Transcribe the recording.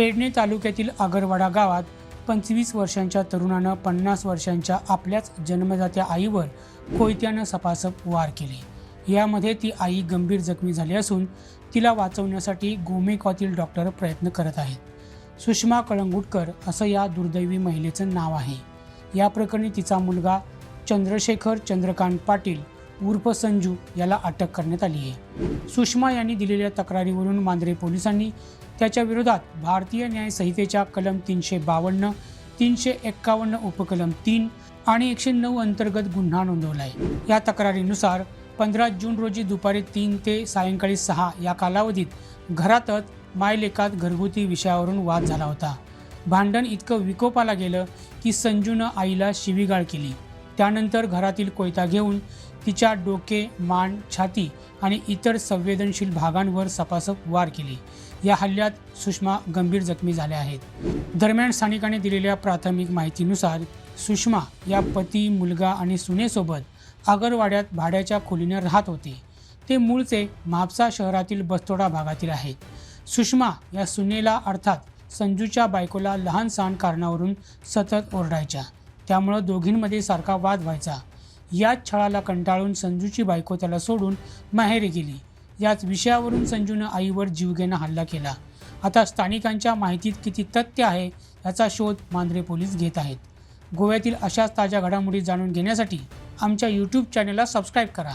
पेडणे तालुक्यातील आगरवाडा गावात पंचवीस वर्षांच्या तरुणानं पन्नास वर्षांच्या आपल्याच जन्मदात्या आईवर कोयत्यानं सपासप वार केले. यामध्ये ती आई गंभीर जखमी झाली असून तिला वाचवण्यासाठी गोमेकॉतील डॉक्टर प्रयत्न करत आहेत. सुषमा कळंगुटकर असं या दुर्दैवी महिलेचं नाव आहे. या प्रकरणी तिचा मुलगा चंद्रशेखर चंद्रकांत पाटील उर्फ संजू याला अटक करण्यात आली आहे. सुषमा यांनी दिलेल्या तक्रारीवरून मांद्रे पोलिसांनी त्याच्या विरोधात भारतीय न्याय संहितेच्या कलम तीनशे बावन्न तीनशे एक्कावन्न उपकलम तीन आणि एकशे नऊ अंतर्गत गुन्हा नोंदवला आहे या तक्रारीनुसार पंधरा जून रोजी दुपारी तीन ते सायंकाळी सहा या कालावधीत घरातच मायलेखात घरगुती विषयावरून वाद झाला होता. भांडण इतकं विकोपाला गेलं की संजूनं आईला शिवीगाळ केली. त्यानंतर घरातील कोयता घेऊन तिच्या डोके मान छाती आणि इतर संवेदनशील भागांवर सपासप वार केले. या हल्ल्यात सुषमा गंभीर जखमी झाल्या आहेत. दरम्यान स्थानिकांनी दिलेल्या प्राथमिक माहितीनुसार सुषमा या पती मुलगा आणि सुनेसोबत आगरवाड्यात भाड्याच्या खोलीने राहत होते. ते मूळचे म्हापसा शहरातील बस्तोडा भागातील आहेत. सुषमा या सुनेला अर्थात संजूच्या बायकोला लहान सहान कारणावरून सतत ओरडायच्या. त्यामुळं दोघींमध्ये सारखा वाद व्हायचा. याच छळाला कंटाळून संजूची बायको त्याला सोडून माहेरी गेली. याच विषयावरून संजूनं आईवर जीवघेणा हल्ला केला. आता स्थानिकांच्या माहितीत किती तथ्य आहे याचा शोध मांद्रे पोलीस घेत आहेत. गोव्यातील अशाच ताज्या घडामोडी जाणून घेण्यासाठी आमच्या यूट्यूब चॅनलला सबस्क्राईब करा.